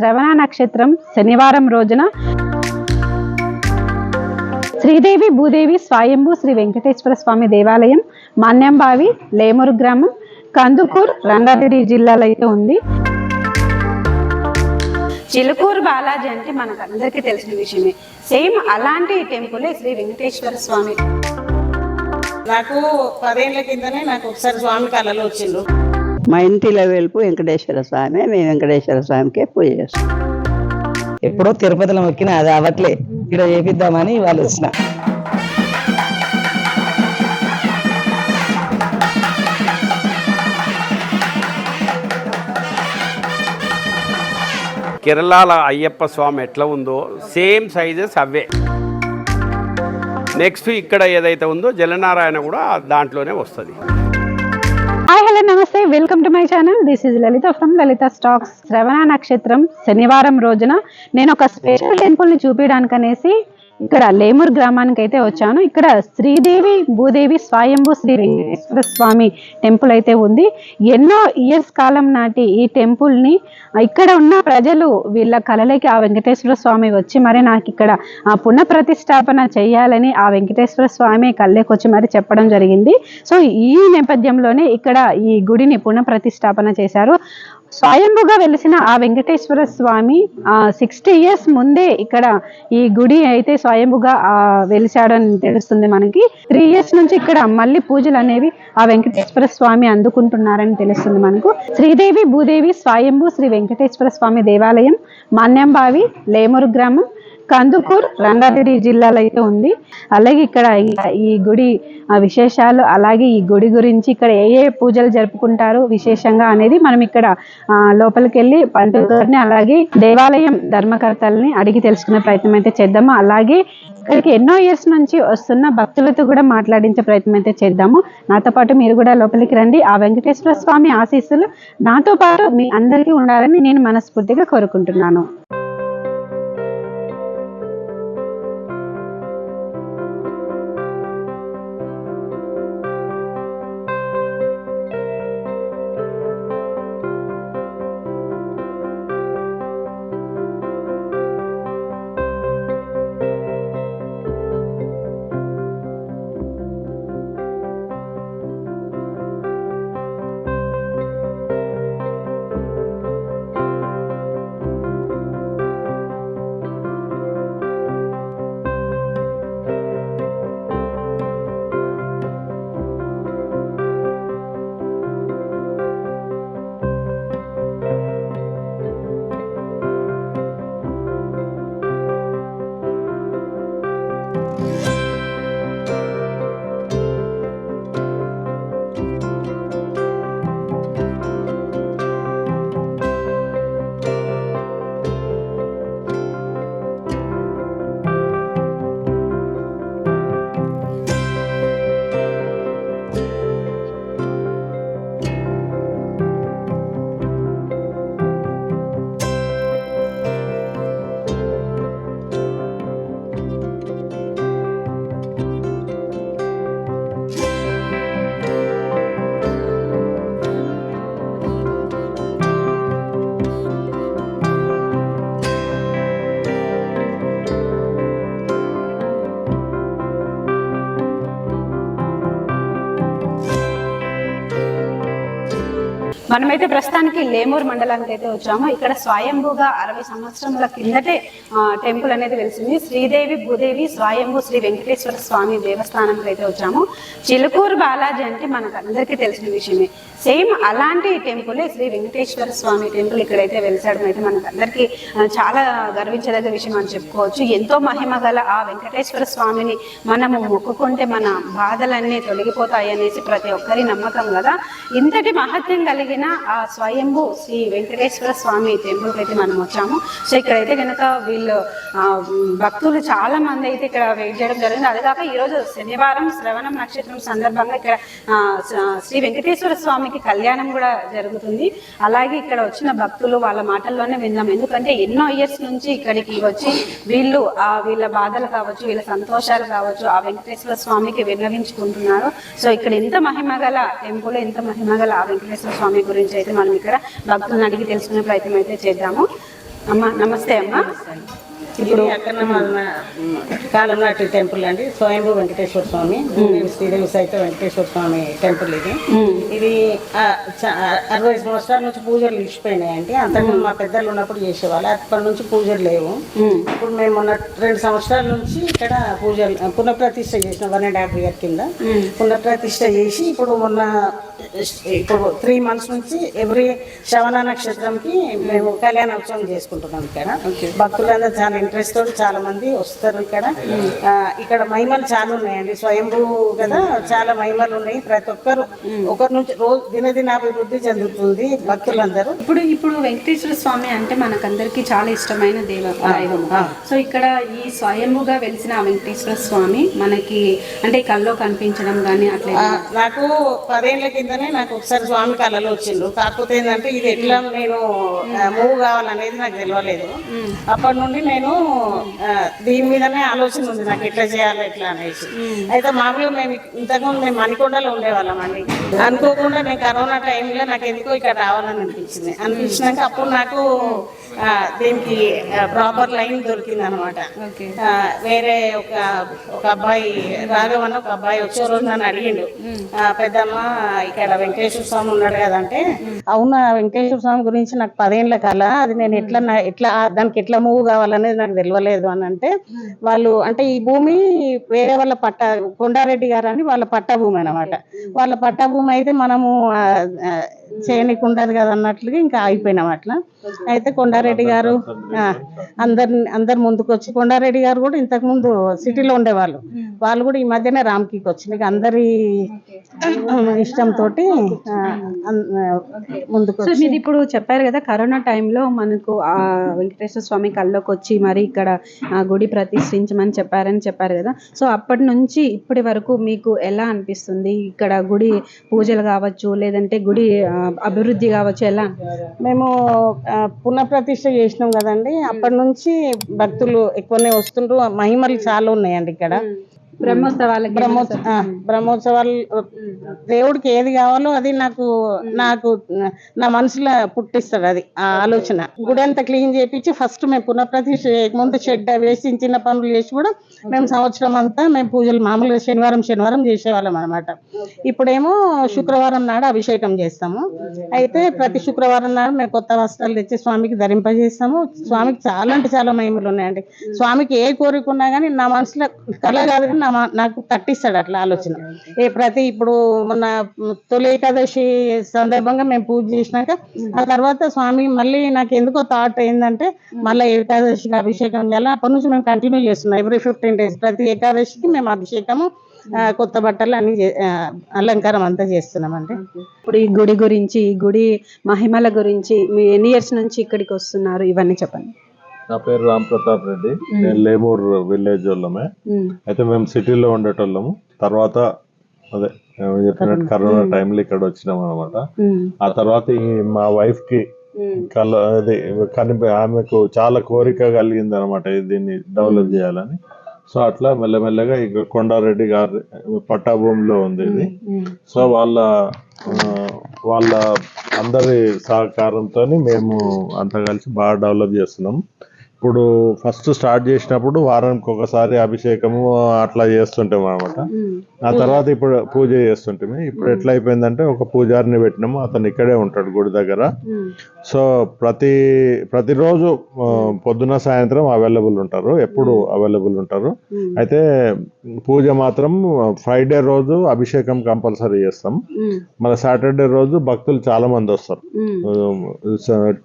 శ్రవణ నక్షత్రం శనివారం రోజున శ్రీదేవి భూదేవి స్వయంభూ శ్రీ వెంకటేశ్వర స్వామి దేవాలయం మాన్యంబావి లేమూరు గ్రామం కందుకూర్ రంగారెడ్డి జిల్లాలో అయితే ఉంది. చిలుకూరు బాలాజీ అంటే మనకు అందరికీ తెలిసిన విషయమే. సేమ్ అలాంటి టెంపులే శ్రీ వెంకటేశ్వర స్వామి. నాకు పదేళ్ళ కిందనే నాకు ఒకసారి స్వామి కళలు వచ్చిండ్రు. మా ఇంటిలో వెలుపు వెంకటేశ్వర స్వామి మేము వెంకటేశ్వర స్వామికే పూజ చేస్తాం. ఎప్పుడో తిరుపతిలో మొక్కిన అది అవ్వట్లే. ఇక్కడ చేపిద్దామని వాళ్ళు వచ్చిన. కేరళలో అయ్యప్ప స్వామి ఎట్లా ఉందో సేమ్ సైజెస్ అవే. నెక్స్ట్ ఇక్కడ ఏదైతే ఉందో జలనారాయణ కూడా దాంట్లోనే వస్తుంది. హాయ్ హలో నమస్తే. Welcome to my channel this is Lalitha from Lalitha stocks శ్రవణ నక్షత్రం శనివారం రోజున నేను ఒక స్పెషల్ టెంపుల్ని చూపించడానికి అనేసి ఇక్కడ లేమూర్ గ్రామానికి అయితే వచ్చాను. ఇక్కడ శ్రీదేవి భూదేవి స్వయంభూ శ్రీ వెంకటేశ్వర స్వామి టెంపుల్ అయితే ఉంది. ఎన్నో ఇయర్స్ కాలం నాటి ఈ టెంపుల్ని ఇక్కడ ఉన్న ప్రజలు వీళ్ళ కలలకి ఆ వెంకటేశ్వర స్వామి వచ్చి మరి నాకు ఇక్కడ ఆ పునః ప్రతిష్టాపన చేయాలని ఆ వెంకటేశ్వర స్వామి కళ్ళకి వచ్చి మరి చెప్పడం జరిగింది. సో ఈ నేపథ్యంలోనే ఇక్కడ ఈ గుడిని పునః ప్రతిష్టాపన చేశారు. స్వయంభుగా వెలిసిన ఆ వెంకటేశ్వర స్వామి సిక్స్టీ ఇయర్స్ ముందే ఇక్కడ ఈ గుడి అయితే స్వయంభుగా వెలిసాడని వెలిశాడని తెలుస్తుంది మనకి. త్రీ ఇయర్స్ నుంచి ఇక్కడ మళ్ళీ పూజలు అనేవి ఆ వెంకటేశ్వర స్వామి అందుకుంటున్నారని తెలుస్తుంది మనకు. శ్రీదేవి భూదేవి స్వయంభూ శ్రీ వెంకటేశ్వర స్వామి దేవాలయం మాన్యంబావి లేమూరు గ్రామం కందుకూర్ రంగారెడ్డి జిల్లాలో అయితే ఉంది. అలాగే ఇక్కడ ఈ- గుడి విశేషాలు అలాగే ఈ గుడి గురించి ఇక్కడ ఏ ఏ పూజలు జరుపుకుంటారు విశేషంగా అనేది మనం ఇక్కడ లోపలికి వెళ్ళి పంతులు గారిని అలాగే దేవాలయం ధర్మకర్తల్ని అడిగి తెలుసుకునే ప్రయత్నం అయితే చేద్దాము. అలాగే ఇక్కడికి ఎన్నో ఇయర్స్ నుంచి వస్తున్న భక్తులతో కూడా మాట్లాడించే ప్రయత్నం అయితే చేద్దాము. నాతో పాటు మీరు కూడా లోపలికి రండి. ఆ వెంకటేశ్వర స్వామి ఆశీస్సులు నాతో పాటు మీ అందరికీ ఉండాలని నేను మనస్ఫూర్తిగా కోరుకుంటున్నాను. మనమైతే ప్రస్తుతానికి లేమూర్ మండలానికి అయితే వచ్చాము. ఇక్కడ స్వయంభూగా అరవై సంవత్సరముల కిందటే టెంపుల్ అనేది వెలిసింది. శ్రీదేవి భూదేవి స్వయంభూ శ్రీ వెంకటేశ్వర స్వామి దేవస్థానంకి అయితే వచ్చాము. చిలుకూరు బాలాజీ అంటే మనకు అందరికీ తెలిసిన విషయమే. సేమ్ అలాంటి టెంపులే శ్రీ వెంకటేశ్వర స్వామి టెంపుల్ ఇక్కడైతే వెలిసాడడం అయితే మనకు అందరికీ చాలా గర్వించదగ్గ విషయం అని చెప్పుకోవచ్చు. ఎంతో మహిమ గల ఆ వెంకటేశ్వర స్వామిని మనము మొక్కుకుంటే మన బాధలన్నీ తొలగిపోతాయి అనేసి ప్రతి ఒక్కరి నమ్మకం కదా. ఇంతటి మహత్యం కలిగిన ఆ స్వయంభూ శ్రీ వెంకటేశ్వర స్వామి టెంపుల్కి అయితే మనం వచ్చాము. సో ఇక్కడైతే కనుక వీళ్ళు భక్తులు చాలా మంది అయితే ఇక్కడ వెయిట్ చేయడం జరిగింది. అది కాక ఈరోజు శనివారం శ్రవణం నక్షత్రం సందర్భంగా ఇక్కడ శ్రీ వెంకటేశ్వర స్వామి స్వామికి కళ్యాణం కూడా జరుగుతుంది. అలాగే ఇక్కడ వచ్చిన భక్తులు వాళ్ళ మాటల్లోనే విన్నాం. ఎందుకంటే ఎన్నో ఇయర్స్ నుంచి ఇక్కడికి వచ్చి వీళ్ళు ఆ వీళ్ళ బాధలు కావచ్చు వీళ్ళ సంతోషాలు కావచ్చు ఆ వెంకటేశ్వర స్వామికి విన్నవించుకుంటున్నారు. సో ఇక్కడ ఎంత మహిమ గల టెంపుల్ ఎంత మహిమ గల ఆ వెంకటేశ్వర స్వామి గురించి అయితే మనం ఇక్కడ భక్తులను అడిగి తెలుసుకునే ప్రయత్నం అయితే చేద్దాము. అమ్మ నమస్తే అమ్మ. ఇప్పుడు అక్కడ మన కాలం నాటి టెంపుల్ అండి. స్వయంభూ వెంకటేశ్వర స్వామి శ్రీదేవి సైత వెంకటేశ్వర స్వామి టెంపుల్ ఇది. ఇది అరవై సంవత్సరాల నుంచి పూజలు నిలిచిపోయినాయండి. అంతకుముందు మా. పెద్దలు ఉన్నప్పుడు చేసేవాళ్ళు. అప్పటి నుంచి పూజలు లేవు. ఇప్పుడు మేము మొన్న రెండు సంవత్సరాల నుంచి ఇక్కడ పూజలు పునఃప్రతిష్ఠ చేసిన. వన్ అండ్ హాఫ్ ఇయర్ కింద. పునఃప్రతిష్ఠ చేసి ఇప్పుడు మొన్న ఇప్పుడు త్రీ మంత్స్ నుంచి ఎవ్రీ శ్రవణ నక్షత్రంకి మేము కళ్యాణోత్సవం చేసుకుంటున్నాం ఇక్కడ. భక్తులందరూ చాలా ఇంట్రెస్ట్ తోటి చాలా మంది వస్తారు ఇక్కడ. ఇక్కడ మహిమలు చాలా ఉన్నాయండి. స్వయంభూ కదా చాలా మహిమలు ఉన్నాయి. ప్రతి ఒక్కరు ఒకరి నుంచి రోజు దినదినాభివృద్ధి చెందుతుంది భక్తులందరూ. ఇప్పుడు ఇప్పుడు వెంకటేశ్వర స్వామి అంటే మనకందరికి చాలా ఇష్టమైన దేవ దైవం సో ఇక్కడ ఈ స్వయంభుగా వెలిసిన ఆ వెంకటేశ్వర స్వామి మనకి అంటే కల్లో కనిపించడం కానీ అట్లా నాకు పదేళ్ళ కిందనే నాకు ఒకసారి స్వామి కళలో వచ్చిండు కాకపోతే ఏంటంటే ఇది ఎట్లా నేను మూవ్ కావాలనేది నాకు తెలియలేదు. అప్పటి నుండి నేను దీని మీదనే ఆలోచన ఉంది నాకు ఎట్లా చేయాలి ఎట్లా అనేసి. అయితే మామూలుగా మేము ఇంతకుముందు మేము మణికొండలో ఉండేవాళ్ళం అండి. అనుకోకుండా నేను కరోనా టైంలో నాకు ఎందుకో ఇక్కడ రావాలని అనిపించింది. అనిపించినాక అప్పుడు నాకు దీనికి ప్రాపర్ లైన్ దొరికింది అనమాట వేరే ఒక ఒక అబ్బాయి రాఘవన్ ఒక అబ్బాయి వచ్చే రోజు నన్ను అడిగిండు. పెద్దమ్మ ఇక్కడ వెంకటేశ్వర స్వామి ఉన్నాడు కదంటే అవునా వెంకటేశ్వర స్వామి గురించి నాకు పదేళ్ళ కల అది నేను ఎట్లా ఎట్లా దానికి ఎట్లా మూవ్ కావాలనేది నాకు తెలియలేదు అని అంటే వాళ్ళు అంటే ఈ భూమి వేరే వాళ్ళ పట్ట కొండారెడ్డి గారు అని వాళ్ళ పట్ట భూమి అనమాట వాళ్ళ పట్ట భూమి అయితే మనము చేయనీకి ఉండదు కదా అన్నట్లుగా ఇంకా అయిపోయినాం అట్లా. అయితే కొండారెడ్డి గారు ఆ, అందరిని అందరు ముందుకు వచ్చి కొండారెడ్డి గారు కూడా ఇంతకు ముందు సిటీలో ఉండేవాళ్ళు. వాళ్ళు కూడా ఈ మధ్యనే రామ్కి వచ్చింది అందరి ఇష్టంతో ముందుకు సో వచ్చి మీరు ఇప్పుడు చెప్పారు కదా కరోనా టైంలో మనకు ఆ వెంకటేశ్వర స్వామి కల్లోకి వచ్చి మరి ఇక్కడ గుడి ప్రతిష్ఠించమని చెప్పారని చెప్పారు కదా. సో అప్పటి నుంచి ఇప్పటి వరకు మీకు ఎలా అనిపిస్తుంది? ఇక్కడ గుడి పూజలు కావచ్చు లేదంటే గుడి అభివృద్ధి కావచ్చు ఎలా? మేము పునఃప్రతిష్ఠ చేసినాం కదండి. అప్పటి నుంచి భక్తులు ఎక్కువనే వస్తుండ్రు. మహిమలు చాలా ఉన్నాయండి ఇక్కడ. బ్రహ్మోత్సవాలకి బ్రహ్మోత్సవాలు దేవుడికి ఏది కావాలో అది నాకు నాకు నా మనసులో పుట్టిస్తాడు అది ఆ ఆలోచన. గుడి అంతా క్లీన్ చేపించి ఫస్ట్ మేము పునఃప్రతిష్ఠ చేయకముందు షెడ్ వేసి చిన్న పనులు చేసి కూడా మేము సంవత్సరం అంతా మేము పూజలు మామూలుగా శనివారం శనివారం చేసేవాళ్ళం అనమాట ఇప్పుడేమో శుక్రవారం నాడు అభిషేకం చేస్తాము. అయితే ప్రతి శుక్రవారం నాడు మేము కొత్త వస్త్రాలు తెచ్చి స్వామికి ధరింపజేస్తాము. స్వామికి చాలా అంటే చాలా మహిమలు ఉన్నాయండి. స్వామికి ఏ కోరిక ఉన్నా కానీ నా మనసులో కళ కాదు కానీ నా నాకు తట్టిస్తాడు అట్లా ఆలోచన. ఏ ప్రతి ఇప్పుడు మొన్న తొలి ఏకాదశి సందర్భంగా మేము పూజ చేసినాక ఆ తర్వాత స్వామి మళ్ళీ నాకు ఎందుకో థాట్ ఏంటంటే మళ్ళీ ఏకాదశికి అభిషేకం చేయాలి? అప్పటి నుంచి మేము కంటిన్యూ చేస్తున్నాం. ఎవ్రీ ఫిఫ్టీన్ డేస్ ప్రతి ఏకాదశికి మేము అభిషేకము కొత్త బట్టలు అన్ని అలంకారం అంతా చేస్తున్నామండి. ఇప్పుడు ఈ గుడి గురించి ఈ గుడి మహిమల గురించి మీ ఎన్ని ఇయర్స్ నుంచి ఇక్కడికి వస్తున్నారు? ఇవన్నీ చెప్పండి. నా పేరు రామ్ ప్రతాప్ రెడ్డి. నేను లేమూర్ విలేజ్ వాళ్ళమే. అయితే మేము సిటీలో ఉండేటోళ్ళము. తర్వాత అదే చెప్పినట్టు కరోనా టైంలో ఇక్కడ వచ్చినాం అనమాట ఆ తర్వాత ఈ మా వైఫ్కి కళ్ళ అది కనిపి ఆమెకు చాలా కోరిక కలిగింది అనమాట దీన్ని డెవలప్ చేయాలని. సో అట్లా మెల్లమెల్లగా ఇక కొండారెడ్డి గారి పట్టా భూమిలో ఉంది ఇది. సో వాళ్ళ వాళ్ళ అందరి సహకారంతో మేము అంతా కలిసి బాగా డెవలప్ చేస్తున్నాం. ఇప్పుడు ఫస్ట్ స్టార్ట్ చేసినప్పుడు వారానికి ఒకసారి అభిషేకము అట్లా చేస్తుంటాం అనమాట ఆ తర్వాత ఇప్పుడు పూజ చేస్తుంటాము. ఇప్పుడు ఎట్లా అయిపోయిందంటే ఒక పూజారిని పెట్టినాము. అతను ఇక్కడే ఉంటాడు గుడి దగ్గర. సో ప్రతి ప్రతిరోజు పొద్దున సాయంత్రం అవైలబుల్ ఉంటారు. ఎప్పుడు అవైలబుల్ ఉంటారు. అయితే పూజ మాత్రం ఫ్రైడే రోజు అభిషేకం కంపల్సరీ చేస్తాం. మన సాటర్డే రోజు భక్తులు చాలా మంది వస్తారు.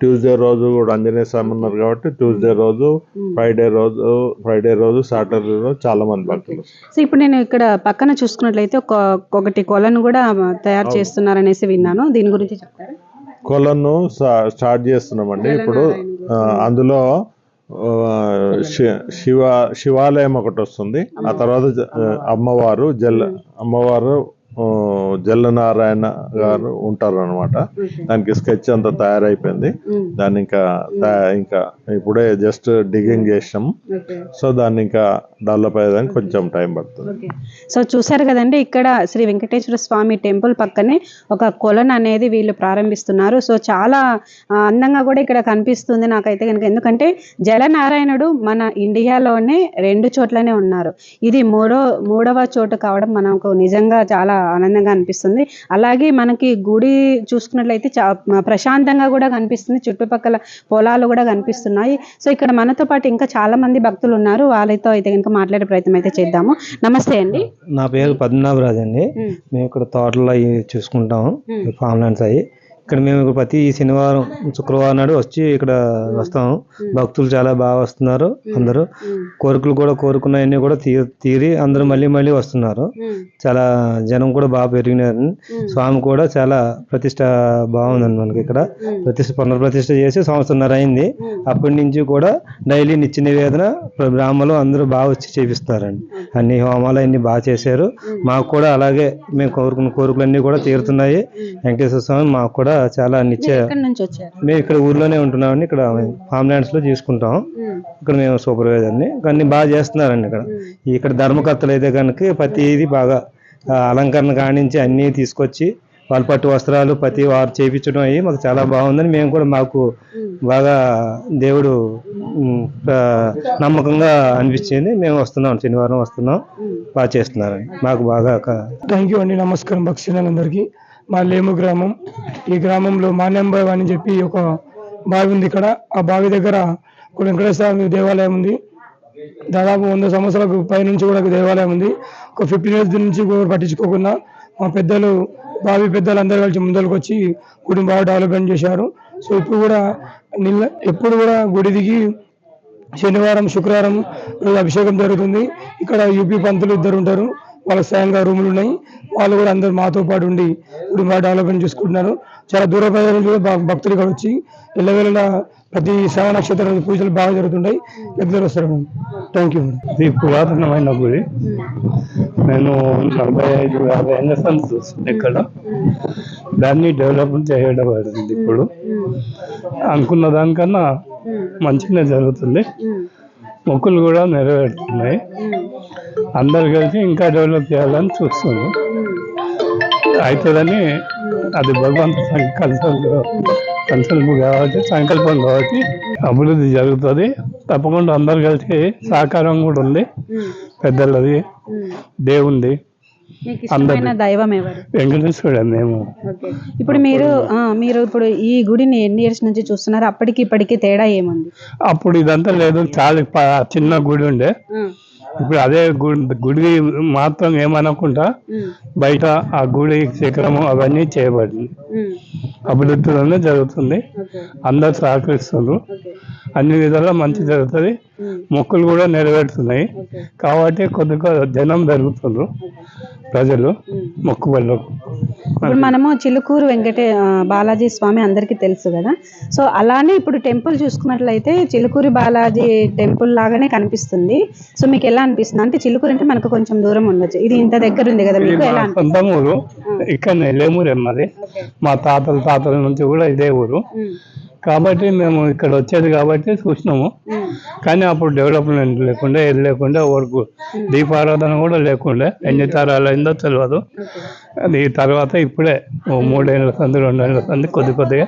ట్యూస్డే రోజు కూడా ఆంజనేయ స్వామి ఉన్నారు కాబట్టి ట్యూస్డే రోజు ఫ్రైడే రోజు ఫ్రైడే రోజు సాటర్డే రోజు చాలా మంది భక్తులు. సో ఇప్పుడు నేను ఇక్కడ పక్కన చూసుకున్నట్లయితే ఒక ఒకటి కొలను కూడా తయారు చేస్తున్నారనేసి విన్నాను. దీని గురించి చెప్తారా? కొలను స్టా- స్టార్ట్ చేస్తున్నామండి. ఇప్పుడు అందులో శివ శివాలయం ఒకటి వస్తుంది. ఆ తర్వాత అమ్మవారు. జల అమ్మవారు జల్లనారాయణ గారు ఉంటారు అనమాట దానికి స్కెచ్ అంతా తయారైపోయింది. దాన్ని ఇంకా ఇంకా ఇప్పుడే జస్ట్ డిగింగ్ చేసాం సో దాన్ని ఇంకా డెవలప్ అయ్యేదానికి కొంచెం టైం పడుతుంది. సో చూసారు కదండి ఇక్కడ శ్రీ వెంకటేశ్వర స్వామి టెంపుల్ పక్కనే ఒక కొలను అనేది వీళ్ళు ప్రారంభిస్తున్నారు. సో చాలా అందంగా కూడా ఇక్కడ కనిపిస్తుంది నాకైతే కనుక. ఎందుకంటే జలనారాయణుడు మన ఇండియాలోనే రెండు చోట్లనే ఉన్నారు. ఇది మూడో మూడవ చోటు కావడం మనకు నిజంగా చాలా ఆనందంగా అనిపిస్తుంది. అలాగే మనకి గుడి చూసుకున్నట్లయితే చా ప్రశాంతంగా కూడా కనిపిస్తుంది. చుట్టుపక్కల పొలాలు కూడా కనిపిస్తున్నాయి. సో ఇక్కడ మనతో పాటు ఇంకా చాలా మంది భక్తులు ఉన్నారు వాళ్ళతో అయితే కనుక మాట్లాడే ప్రయత్నం అయితే చేద్దాము. నమస్తే అండి. నా పేరు పద్మనాభరాజ్ అండి. మేము. ఇక్కడ తోటలో చూసుకుంటాము. ఫామ్ ల్యాండ్స్ అవి ఇక్కడ మేము ప్రతి శనివారం శుక్రవారం నాడు వచ్చి ఇక్కడ వస్తాము. భక్తులు చాలా బాగా వస్తున్నారు అందరూ. కోరికలు కూడా కోరుకున్నవన్నీ కూడా తీ తీరి అందరూ మళ్ళీ మళ్ళీ వస్తున్నారు. చాలా జనం కూడా బాగా పెరిగినారు స్వామి కూడా చాలా ప్రతిష్ట బాగుందండి మనకి ఇక్కడ. ప్రతిష్ట పునర్ప్రతిష్ఠ చేసి సంవత్సరంన్నర అయింది. అప్పటి నుంచి కూడా డైలీ నిత్య నివేదన బ్రాహ్మలు అందరూ బాగా వచ్చి చేపిస్తారండి. అన్ని హోమాలు అన్ని బాగా చేశారు. మాకు కూడా అలాగే మేము కోరుకున్న కోరికలన్నీ కూడా తీరుతున్నాయి. వెంకటేశ్వర స్వామి మాకు కూడా చాలా నిత్య ఎక్కడి నుంచి వచ్చారు? మేము ఇక్కడ ఊర్లోనే ఉంటున్నామండి. ఇక్కడ ఫామ్ ల్యాండ్స్లో చూసుకుంటాం. ఇక్కడ మేము సూపర్వైజర్ని అన్ని బాగా చేస్తున్నారండి ఇక్కడ. ఇక్కడ ధర్మకర్తలు అయితే కనుక ప్రతిదీ బాగా అలంకరణ కానించి అన్ని తీసుకొచ్చి వాళ్ళ పట్టు వస్త్రాలు ప్రతి వారు చేయించడం అయ్యి మాకు చాలా బాగుందని మేము కూడా మాకు బాగా దేవుడు నమ్మకంగా అనిపించింది. మేము వస్తున్నాం శనివారం వస్తున్నాం. బాగా చేస్తున్నారండి. మాకు బాగా థ్యాంక్ యూ అండి. నమస్కారం. భక్తులందరికీ మా లేము గ్రామం. ఈ గ్రామంలో మాన్యంబావి అని చెప్పి ఒక బావి ఉంది ఇక్కడ. ఆ బావి దగ్గర కూడా వెంకటేశ్వర స్వామి దేవాలయం ఉంది. దాదాపు వంద సంవత్సరాలకు పైనుంచి కూడా దేవాలయం ఉంది. ఒక ఫిఫ్టీన్ ఇయర్స్ నుంచి కూడా పట్టించుకోకుండా మా పెద్దలు బావి పెద్దలు అందరూ కలిసి ముందరకు వచ్చి గుడిని బాగా డెవలప్మెంట్ చేశారు. సో ఇప్పుడు కూడా నిల్ల ఎప్పుడు కూడా గుడి దిగి శనివారం శుక్రవారం అభిషేకం జరుగుతుంది. ఇక్కడ యూపీ పంతులు ఇద్దరు ఉంటారు. వాళ్ళ స్వయంగా రూములు ఉన్నాయి. వాళ్ళు కూడా అందరు మాతో పాటు ఉండి ఇప్పుడు బాగా డెవలప్మెంట్ చేసుకుంటున్నారు. చాలా దూర ప్రజల నుంచి కూడా భక్తులు ఇక్కడ వచ్చి ఎల్లవేళ ప్రతి శ్రవణ నక్షత్ర పూజలు బాగా జరుగుతుంటాయి. రెగ్యులర్ వస్తారు థ్యాంక్ యూ ఇది పురాతనమైన గుడి. నేను నలభై ఐదు యాభై ఏళ్ళ సంది చూస్తుంది ఇక్కడ. దాన్ని డెవలప్మెంట్ చేయడం పడింది ఇప్పుడు. అనుకున్న దానికన్నా మంచిగా జరుగుతుంది. మొక్కులు కూడా నెరవేరుతున్నాయి. అందరు కలిసి ఇంకా డెవలప్ చేయాలని చూస్తుంది అవుతుందని అది భగవంతు సంకల్పం సంకల్పం కాబట్టి సంకల్పం కాబట్టి అభివృద్ధి జరుగుతుంది. తప్పకుండా అందరు కలిసి సహకారం కూడా ఉంది. పెద్దలది దేవుంది దైవం వెంకటేశ్వరుడు మేము. ఇప్పుడు మీరు మీరు ఇప్పుడు ఈ గుడిని ఎన్ని ఇయర్స్ నుంచి చూస్తున్నారు? అప్పటికి ఇప్పటికి తేడా ఏముంది? అప్పుడు ఇదంతా లేదు. చాలా చిన్న గుడి ఉండే. ఇప్పుడు అదే గుడి గుడి మాత్రం ఏమనకుండా బయట ఆ గుడి శిఖరము అవన్నీ చేయబడింది. అభివృద్ధిలోనే జరుగుతుంది. అందరు సహకరిస్తున్నారు. అన్ని విధాలా మంచి జరుగుతుంది. మొక్కులు కూడా నెరవేరుతున్నాయి. కాబట్టి కొద్దిగా జనం పెరుగుతున్నారు ప్రజలు మొక్కుబళ్ళు ఇప్పుడు మనము చిలుకూరు వెంకటే బాలాజీ స్వామి అందరికీ తెలుసు కదా. సో అలానే ఇప్పుడు టెంపుల్ చూసుకున్నట్లయితే చిలుకూరి బాలాజీ టెంపుల్ లాగానే కనిపిస్తుంది. సో మీకు ఎలా అనిపిస్తుంది? అంటే చిలుకూరు అంటే మనకు కొంచెం దూరం ఉండొచ్చు. ఇది ఇంత దగ్గర ఉంది కదా మీకు? ఎలా? సొంత ఊరు. ఇక్కడనే లేమూరే మాది మా తాతల తాతల నుంచి కూడా ఇదే ఊరు. కాబట్టి మేము ఇక్కడ వచ్చేది కాబట్టి చూసినాము. కానీ అప్పుడు డెవలప్మెంట్ లేకుండా ఏది లేకుండా వరకు దీపారాధన కూడా లేకుండా. ఎన్ని తరాలు అయిందో తెలియదు అది తర్వాత ఇప్పుడే మూడేళ్ళ సంది రెండేళ్ళ సంది కొద్ది కొద్దిగా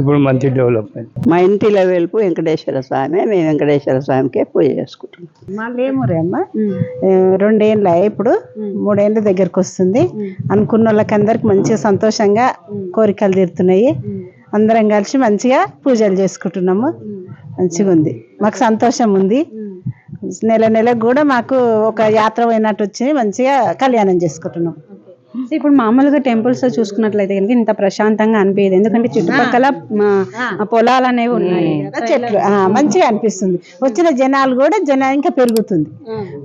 ఇప్పుడు మంచి డెవలప్మెంట్ మా ఇంటిలో వెలుపు వెంకటేశ్వర స్వామి మేము వెంకటేశ్వర స్వామికే పూజ చేసుకుంటున్నాం. మా లేమురే అమ్మ? రెండేళ్ళ ఇప్పుడు మూడేళ్ళ దగ్గరకు వస్తుంది. అనుకున్న వాళ్ళకి అందరికి మంచిగా సంతోషంగా కోరికలు తీరుతున్నాయి. అందరం కలిసి మంచిగా పూజలు చేసుకుంటున్నాము. మంచిగా ఉంది. మాకు సంతోషం ఉంది. నెల నెలకు కూడా మాకు ఒక యాత్ర పోయినట్టు వచ్చి మంచిగా కళ్యాణం చేసుకుంటున్నాం. ఇప్పుడు మామూలుగా టెంపుల్స్ చూసుకున్నట్లయితే కనుక ఇంత ప్రశాంతంగా అనిపించదు. ఎందుకంటే చుట్టుపక్కల పొలాలు అనేవి ఉన్నాయి. కదా చెట్లు మంచిగా అనిపిస్తుంది. వచ్చిన జనాలు కూడా జన ఇంకా పెరుగుతుంది.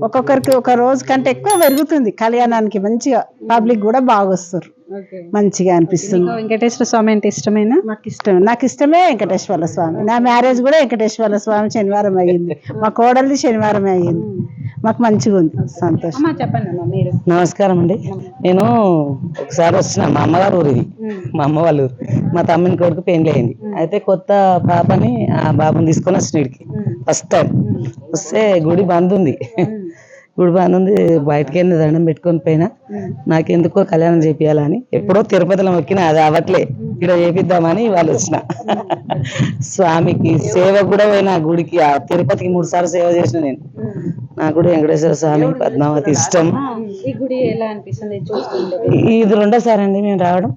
ఒక్కొక్కరికి ఒక రోజు కంటే ఎక్కువ పెరుగుతుంది. కళ్యాణానికి మంచిగా పబ్లిక్ కూడా బాగా వస్తారు. మంచిగా అనిపిస్తుంది. వెంకటేశ్వర స్వామి అంటే ఇష్టమేనా? మాకు ఇష్టం. నాకు ఇష్టమే వెంకటేశ్వర స్వామి. నా మ్యారేజ్ కూడా వెంకటేశ్వర స్వామి శనివారం అయ్యింది. మా కోడలిది శనివారం అయ్యింది. మాకు మంచిగా ఉంది. సంతోషం. అమ్మా చెప్పండి అమ్మా మీరు. నమస్కారం అండి. నేను ఒకసారి వచ్చిన మా అమ్మగారు ఊరు ఇది. మా అమ్మ వాళ్ళ ఊరు. మా తమ్ముని కొడుకు పెళ్ళి అయింది. అయితే కొత్త పాపని ఆ బాబుని తీసుకొని వచ్చిన ఇడికి ఫస్ట్ టైం వస్తే గుడి బంద్ ఉంది. గుడి బంద్ ఉంది బయటకి వెళ్ళి దండం పెట్టుకొని పోయినా. నాకెందుకో కళ్యాణం చేపియాలని ఎప్పుడో తిరుపతిలో మొక్కిన అది అవట్లే ఇక్కడ చేపిద్దామని వాళ్ళు వచ్చిన. స్వామికి సేవ కూడా పోయిన గుడికి. ఆ తిరుపతికి మూడు సార్లు సేవ చేసిన నేను. నాకు కూడా వెంకటేశ్వర స్వామి పద్మావతి ఇష్టం. ఇది రెండోసారి అండి మేము రావడం.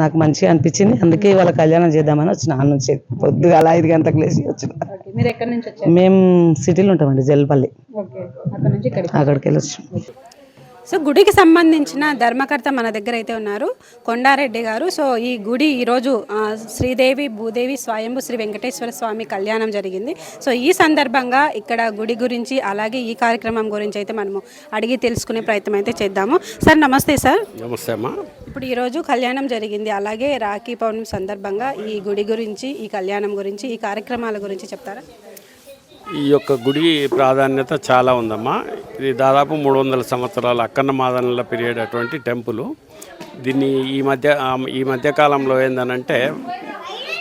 నాకు మంచిగా అనిపించింది. అందుకే ఇవాళ కళ్యాణం చేద్దామని వచ్చిన. నుంచి పొద్దుగా అలా ఐదు గంటలకు లేచి వచ్చిన. మీరు ఎక్కడి నుంచి వచ్చారు? మేము సిటీలో ఉంటామండి జల్పల్లి. అక్కడికి వెళ్ళి వచ్చాం సో గుడికి సంబంధించిన ధర్మకర్త మన దగ్గర అయితే ఉన్నారు కొండారెడ్డి గారు. సో ఈ గుడి ఈరోజు శ్రీదేవి భూదేవి స్వయంభు శ్రీ వెంకటేశ్వర స్వామి కళ్యాణం జరిగింది. సో ఈ సందర్భంగా ఇక్కడ గుడి గురించి అలాగే ఈ కార్యక్రమం గురించి అయితే మనము అడిగి తెలుసుకునే ప్రయత్నం అయితే చేద్దాము. సార్ నమస్తే సార్. నమస్తే అమ్మా. ఇప్పుడు ఈరోజు కళ్యాణం జరిగింది. అలాగే రాఖీ పౌర్ణమి సందర్భంగా ఈ గుడి గురించి ఈ కళ్యాణం గురించి ఈ కార్యక్రమాల గురించి చెప్తారా? ఈ యొక్క గుడి ప్రాధాన్యత చాలా ఉందమ్మా. ఇది దాదాపు మూడు వందల సంవత్సరాల అక్కన్న మాదనల పీరియడ్ అటువంటి టెంపుల్. దీన్ని ఈ మధ్య ఈ మధ్యకాలంలో ఏందనంటే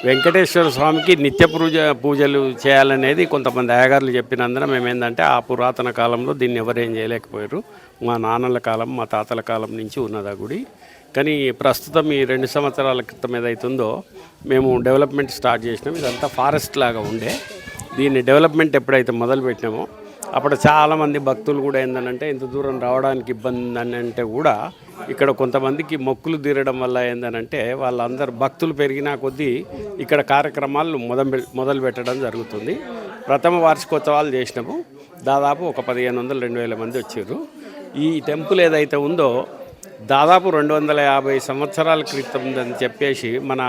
వెంకటేశ్వర స్వామికి నిత్య పూజ పూజలు చేయాలనేది కొంతమంది అయ్యగారులు చెప్పినందున మేము ఏంటంటే ఆ పురాతన కాలంలో దీన్ని ఎవరేం చేయలేకపోయారు. మా నాన్నల కాలం మా తాతల కాలం నుంచి ఉన్నది ఆ గుడి. కానీ ప్రస్తుతం ఈ రెండు సంవత్సరాల క్రితం ఏదైతుందో మేము డెవలప్మెంట్ స్టార్ట్ చేసినాం. ఇదంతా ఫారెస్ట్ లాగా ఉండే. దీన్ని డెవలప్మెంట్ ఎప్పుడైతే మొదలుపెట్టినామో అప్పుడు చాలామంది భక్తులు కూడా ఏంటంటే ఇంత దూరం రావడానికి ఇబ్బంది అని అంటే కూడా ఇక్కడ కొంతమందికి మొక్కులు తీరడం వల్ల ఏంటంటే వాళ్ళందరూ భక్తులు పెరిగినా కొద్దీ ఇక్కడ కార్యక్రమాలు మొదలు మొదలు పెట్టడం జరుగుతుంది. ప్రథమ వార్షికోత్సవాలు చేసినాము. దాదాపు ఒక పదిహేను వందలు రెండు వేల మంది వచ్చారు. ఈ టెంపుల్ ఏదైతే ఉందో దాదాపు రెండు వందల యాభై సంవత్సరాల క్రితం అని చెప్పేసి మన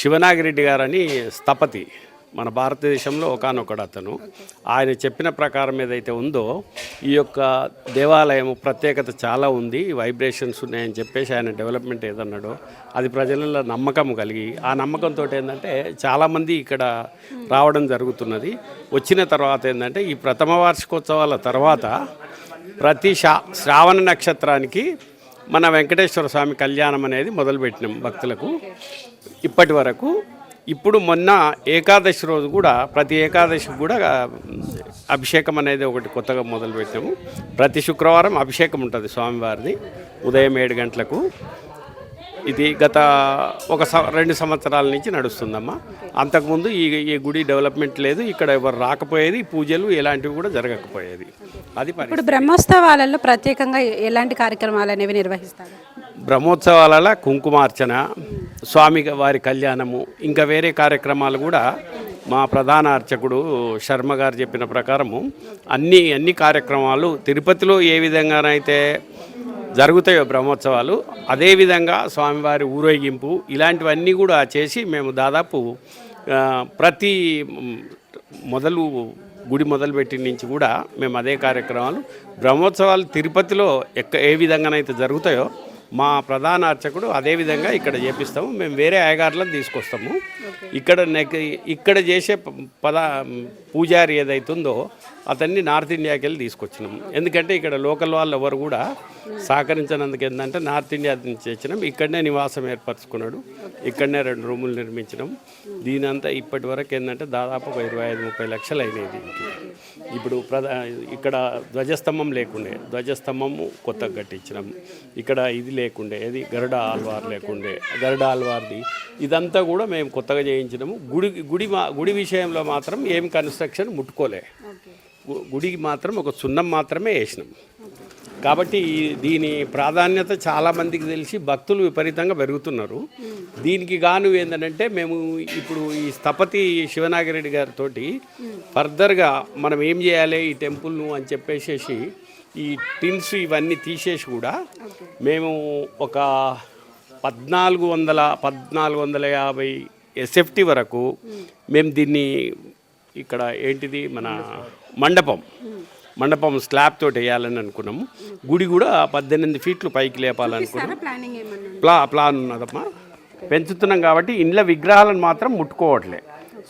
శివనాగిరెడ్డి గారని స్థపతి మన భారతదేశంలో ఒకనొకడు అతను. ఆయన చెప్పిన ప్రకారం ఏదైతే ఉందో ఈ యొక్క దేవాలయం ప్రత్యేకత చాలా ఉంది వైబ్రేషన్స్ ఉన్నాయని చెప్పేసి ఆయన డెవలప్మెంట్ ఏదన్నాడో అది ప్రజలలో నమ్మకం కలిగి ఆ నమ్మకంతో ఏంటంటే చాలామంది ఇక్కడ రావడం జరుగుతున్నది. వచ్చిన తర్వాత ఏంటంటే ఈ ప్రథమ వార్షికోత్సవాల తర్వాత ప్రతి శా శ్రావణ నక్షత్రానికి మన వెంకటేశ్వర స్వామి కళ్యాణం అనేది మొదలుపెట్టినాం భక్తులకు. ఇప్పటి వరకు ఇప్పుడు మొన్న ఏకాదశి రోజు కూడా ప్రతి ఏకాదశికి కూడా అభిషేకం అనేది ఒకటి కొత్తగా మొదలుపెట్టాము. ప్రతి శుక్రవారం అభిషేకం ఉంటుంది స్వామివారిది ఉదయం ఏడు గంటలకు. ఇది గత ఒక సం- రెండు సంవత్సరాల నుంచి నడుస్తుందమ్మా. అంతకుముందు ఈ ఈ గుడి డెవలప్మెంట్ లేదు ఇక్కడ ఎవరు రాకపోయేది పూజలు ఎలాంటివి కూడా జరగకపోయేది. అది ఇప్పుడు బ్రహ్మోత్సవాలలో ప్రత్యేకంగా ఎలాంటి కార్యక్రమాలు అనేవి నిర్వహిస్తారు? బ్రహ్మోత్సవాల కుంకుమార్చన స్వామి వారి కళ్యాణము ఇంకా వేరే కార్యక్రమాలు కూడా మా ప్రధాన అర్చకుడు శర్మ గారు చెప్పిన ప్రకారము అన్ని అన్ని కార్యక్రమాలు తిరుపతిలో ఏ విధంగానైతే జరుగుతాయో బ్రహ్మోత్సవాలు అదేవిధంగా స్వామివారి ఊరేగింపు ఇలాంటివన్నీ కూడా చేసి మేము దాదాపు ప్రతి మొదలు గుడి మొదలుపెట్టి నుంచి కూడా మేము అదే కార్యక్రమాలు బ్రహ్మోత్సవాలు తిరుపతిలో ఎక్క ఏ విధంగానైతే జరుగుతాయో మా ప్రధాన అర్చకుడు అదే విధంగా ఇక్కడ చేపిస్తాము. మేము వేరే అయ్యగారులను తీసుకొస్తాము. ఇక్కడ నెక్ ఇక్కడ చేసే పద పూజారి ఏదైతుందో అతన్ని నార్త్ ఇండియాకి వెళ్ళి తీసుకొచ్చినాం. ఎందుకంటే ఇక్కడ లోకల్ వాళ్ళు ఎవరు కూడా సహకరించినందుకు ఏంటంటే నార్త్ ఇండియా నుంచి వచ్చినాం. ఇక్కడనే నివాసం ఏర్పరచుకున్నాడు. ఇక్కడనే రెండు రూములు నిర్మించినాం. దీనంతా ఇప్పటి వరకు ఏంటంటే దాదాపు ఒక ఇరవై ఐదు ముప్పై లక్షలు అయినాయి దీనికి. ఇప్పుడు ప్రధా ఇక్కడ ధ్వజస్తంభం లేకుండే. ధ్వజస్తంభము కొత్తగా కట్టించినాం. ఇక్కడ ఇది లేకుండే ఇది గరుడ ఆల్వార్ లేకుండే. గరుడ ఆల్వార్ది ఇదంతా కూడా మేము కొత్తగా చేయించినాము. గుడి గుడి మా గుడి విషయంలో మాత్రం ఏం కన్స్ట్రక్షన్ ముట్టుకోలే. గుడికి మాత్రం ఒక సున్నం మాత్రమే వేసినాం. కాబట్టి దీని ప్రాధాన్యత చాలా మందికి తెలిసి భక్తులు విపరీతంగా పెరుగుతున్నారు. దీనికి గాను ఏంటంటే మేము ఇప్పుడు ఈ స్థపతి శివనాగిరెడ్డి గారితో ఫర్దర్గా మనం ఏం చేయాలి ఈ టెంపుల్ను అని చెప్పేసేసి ఈ టిన్స్ ఇవన్నీ తీసేసి కూడా మేము ఒక పద్నాలుగు వందల పద్నాలుగు వందల యాభై ఎస్ఎఫ్టీ వరకు మేము దీన్ని ఇక్కడ ఏంటిది మన మండపం మండపం స్లాబ్ తోటి వేయాలని అనుకున్నాము గుడి కూడా పద్దెనిమిది ఫీట్లు పైకి లేపాలనుకున్నాం ప్లా ప్లాన్ ఉన్నదమ్మా. పెంచుతున్నాం కాబట్టి ఇండ్ల విగ్రహాలను మాత్రం ముట్టుకోవట్లే.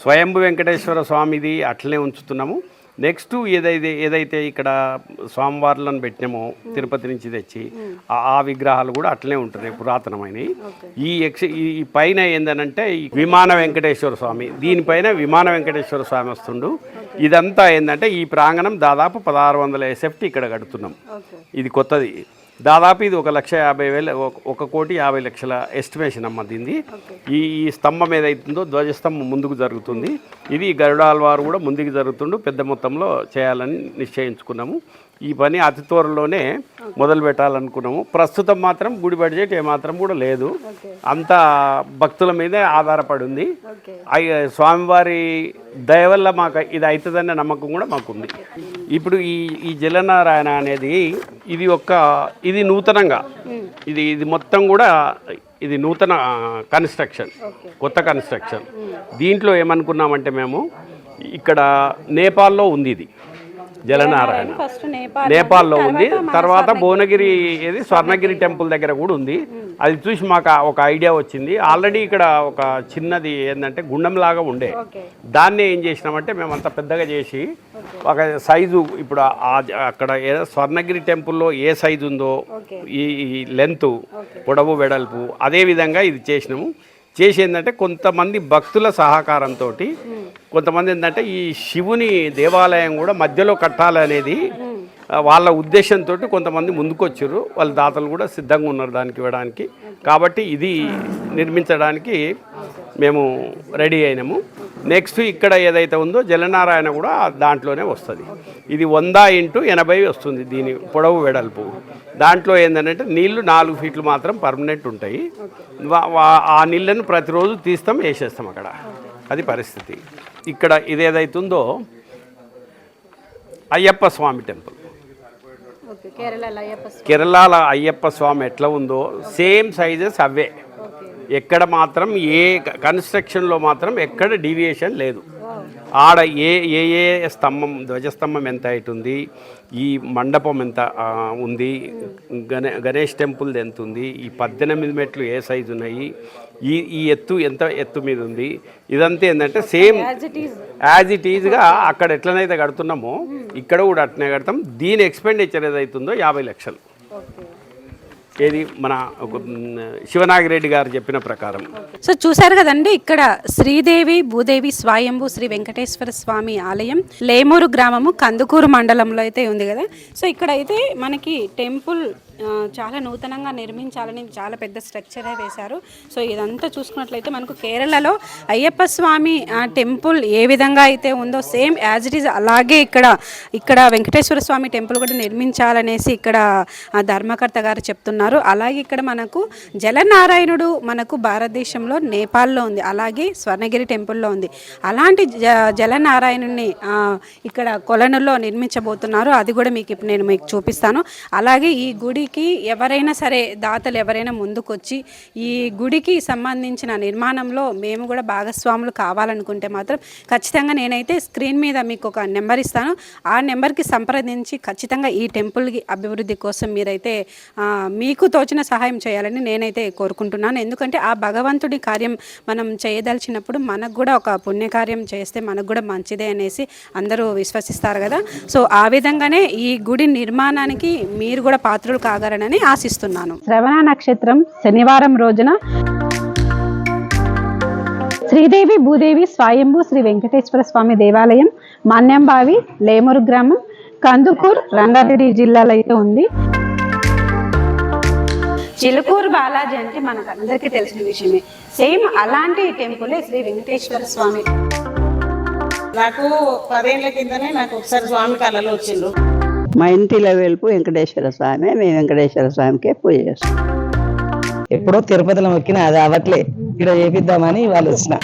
స్వయంభు వెంకటేశ్వర స్వామిది అట్లనే ఉంచుతున్నాము. నెక్స్ట్ ఏదైతే ఏదైతే ఇక్కడ స్వామివార్లను పెట్టినామో తిరుపతి నుంచి తెచ్చి ఆ- విగ్రహాలు కూడా అట్లనే ఉంటున్నాయి పురాతనమైనవి. ఈ ఎక్స్ ఈ పైన ఏందనంటే విమాన వెంకటేశ్వర స్వామి దీనిపైన విమాన వెంకటేశ్వర స్వామి వస్తుండు. ఇదంతా ఏంటంటే ఈ ప్రాంగణం దాదాపు పదహారు వందల ఎస్ఎఫ్టీ ఇక్కడ కడుతున్నాం. ఇది కొత్తది. దాదాపు ఇది ఒక లక్ష యాభై వేల ఒక- కోటి యాభై లక్షల ఎస్టిమేషన్ అమ్మ దీన్ని ఈ ఈ స్తంభం ఏదైతుందో ధ్వజస్తంభం ముందుకు జరుగుతుంది. ఇది గరుడాల్వారు కూడా ముందుకు జరుగుతుండు పెద్ద మొత్తంలో చేయాలని నిశ్చయించుకున్నాము. ఈ పని అతి త్వరలోనే మొదలు పెట్టాలనుకున్నాము. ప్రస్తుతం మాత్రం గుడి బడ్జెట్ ఏమాత్రం కూడా లేదు. అంతా భక్తుల మీదే ఆధారపడి ఉంది. స్వామివారి దయ వల్ల మాకు ఇది అవుతుందనే నమ్మకం కూడా మాకుంది. ఇప్పుడు ఈ ఈ జలనారాయణ అనేది ఇది ఒక ఇది నూతనంగా. ఇది ఇది మొత్తం కూడా ఇది నూతన కన్స్ట్రక్షన్. కొత్త కన్స్ట్రక్షన్. దీంట్లో ఏమనుకున్నామంటే మేము ఇక్కడ నేపాల్లో ఉంది ఇది. జలనారాయణ. నేపాల్లో ఉంది. తర్వాత భువనగిరి ఏది? స్వర్ణగిరి టెంపుల్ దగ్గర కూడా ఉంది. అది చూసి మాకు ఒక ఐడియా వచ్చింది. ఆల్రెడీ ఇక్కడ ఒక చిన్నది ఏంటంటే గుండంలాగా ఉండే. దాన్ని ఏం చేసినామంటే మేము అంత పెద్దగా చేసి ఒక సైజు ఇప్పుడు అక్కడ స్వర్ణగిరి టెంపుల్లో ఏ సైజు ఉందో ఈ లెంత్ పొడవు వెడల్పు అదే విధంగా ఇది చేసినాము. చేసి ఏంటంటే కొంతమంది భక్తుల సహకారంతో కొంతమంది ఏంటంటే ఈ శివుని దేవాలయం కూడా మధ్యలో కట్టాలనేది వాళ్ళ ఉద్దేశంతో కొంతమంది ముందుకొచ్చారు. వాళ్ళ దాతలు కూడా సిద్ధంగా ఉన్నారు దానికి ఇవ్వడానికి. కాబట్టి ఇది నిర్మించడానికి మేము రెడీ అయినాము. నెక్స్ట్ ఇక్కడ ఏదైతే ఉందో జలనారాయణ కూడా దాంట్లోనే వస్తుంది. ఇది వంద ఇంటూ ఎనభై వస్తుంది దీని పొడవు వెడల్పు. దాంట్లో ఏంటంటే నీళ్ళు నాలుగు ఫీట్లు మాత్రం పర్మనెంట్ ఉంటాయి. ఆ నీళ్ళను ప్రతిరోజు తీస్తాం వేసేస్తాం అక్కడ. అది పరిస్థితి. ఇక్కడ ఇదేదైతుందో అయ్యప్ప స్వామి టెంపుల్. కేరళలో అయ్యప్ప స్వామి ఎట్లా ఉందో సేమ్ సైజెస్ అవే. ఎక్కడ మాత్రం ఏ కన్స్ట్రక్షన్లో మాత్రం ఎక్కడ డీవియేషన్ లేదు. ఆడ ఏ ఏ ఏ స్తంభం ధ్వజస్తంభం ఎంత ఉంది ఈ మండపం ఎంత ఉంది గణే గణేష్ టెంపుల్ది ఎంత ఉంది ఈ పద్దెనిమిది మెట్లు ఏ సైజు ఉన్నాయి ఈ ఈ ఎత్తు ఎంత ఎత్తు మీద ఉంది ఇదంతా ఏంటంటే సేమ్ యాజ్ ఇట్ ఈజ్గా అక్కడ ఎట్లనైతే కడుతున్నామో ఇక్కడ కూడా అట్నే కడతాం దీని ఎక్స్పెండిచర్ ఏదైతుందో యాభై లక్షలు. ఏది? మన శివనాగిరెడ్డి గారు చెప్పిన ప్రకారం. సో చూశారు కదండి ఇక్కడ శ్రీదేవి భూదేవి స్వయంభూ శ్రీ వెంకటేశ్వర స్వామి ఆలయం లేమూరు గ్రామము కందుకూరు మండలంలో అయితే ఉంది కదా. సో ఇక్కడ అయితే మనకి టెంపుల్ చాలా నూతనంగా నిర్మించాలని చాలా పెద్ద స్ట్రక్చరే వేశారు. సో ఇదంతా చూసుకున్నట్లయితే మనకు కేరళలో అయ్యప్ప స్వామి టెంపుల్ ఏ విధంగా అయితే ఉందో సేమ్ యాజ్ ఇట్ ఈజ్ అలాగే ఇక్కడ ఇక్కడ వెంకటేశ్వర స్వామి టెంపుల్ కూడా నిర్మించాలనేసి ఇక్కడ ధర్మకర్త గారు చెప్తున్నారు. అలాగే ఇక్కడ మనకు జలనారాయణుడు మనకు భారతదేశంలో నేపాల్లో ఉంది. అలాగే స్వర్ణగిరి టెంపుల్లో ఉంది. అలాంటి జ జలనారాయణుని ఇక్కడ కొలనులో నిర్మించబోతున్నారు. అది కూడా మీకు ఇప్పుడు నేను మీకు చూపిస్తాను. అలాగే ఈ గుడి గుడికి ఎవరైనా సరే దాతలు ఎవరైనా ముందుకొచ్చి ఈ గుడికి సంబంధించిన నిర్మాణంలో మేము కూడా భాగస్వాములు కావాలనుకుంటే మాత్రం ఖచ్చితంగా నేనైతే స్క్రీన్ మీద మీకు ఒక నెంబర్ ఇస్తాను. ఆ నెంబర్కి సంప్రదించి ఖచ్చితంగా ఈ టెంపుల్కి అభివృద్ధి కోసం మీరైతే మీకు తోచిన సహాయం చేయాలని నేనైతే కోరుకుంటున్నాను. ఎందుకంటే ఆ భగవంతుడి కార్యం మనం చేయదలిచినప్పుడు మనకు కూడా ఒక పుణ్యకార్యం చేస్తే మనకు కూడా మంచిదే అనేసి అందరూ విశ్వసిస్తారు కదా. సో ఆ విధంగానే ఈ గుడి నిర్మాణానికి మీరు కూడా పాత్రలు కాగలరని ఆశిస్తున్నాను. శ్రవణ నక్షత్రం శనివారం రోజున శ్రీదేవి భూదేవి స్వయంభూ శ్రీ వెంకటేశ్వర స్వామి దేవాలయం మన్యంబావి లేమూరు గ్రామం కందుకూర్ రంగారెడ్డి జిల్లాలో అయితే ఉంది. చిలుకూరు బాలాజీ అంటే మనకు అందరికీ తెలిసిన విషయమే. సేమ్ అలాంటి టెంపులే శ్రీ వెంకటేశ్వర స్వామి. నాకు పదేళ్ళ కిందనే నాకు ఒకసారి స్వామి కళలో వచ్చిండు మా ఇంటిలో వెలుపు వెంకటేశ్వర స్వామి మేము వెంకటేశ్వర స్వామికే పూజ చేస్తాం. ఎప్పుడో తిరుపతిలో మొక్కిన అది అవట్లే ఇక్కడ చేపిద్దామని వాళ్ళు వచ్చిన.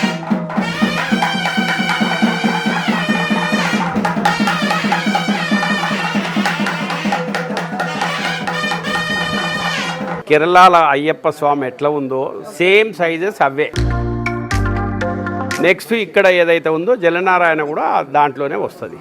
కేరళలో అయ్యప్ప స్వామి ఎట్లా ఉందో సేమ్ సైజెస్ అవే. నెక్స్ట్ ఇక్కడ ఏదైతే ఉందో జలనారాయణ కూడా దాంట్లోనే వస్తుంది.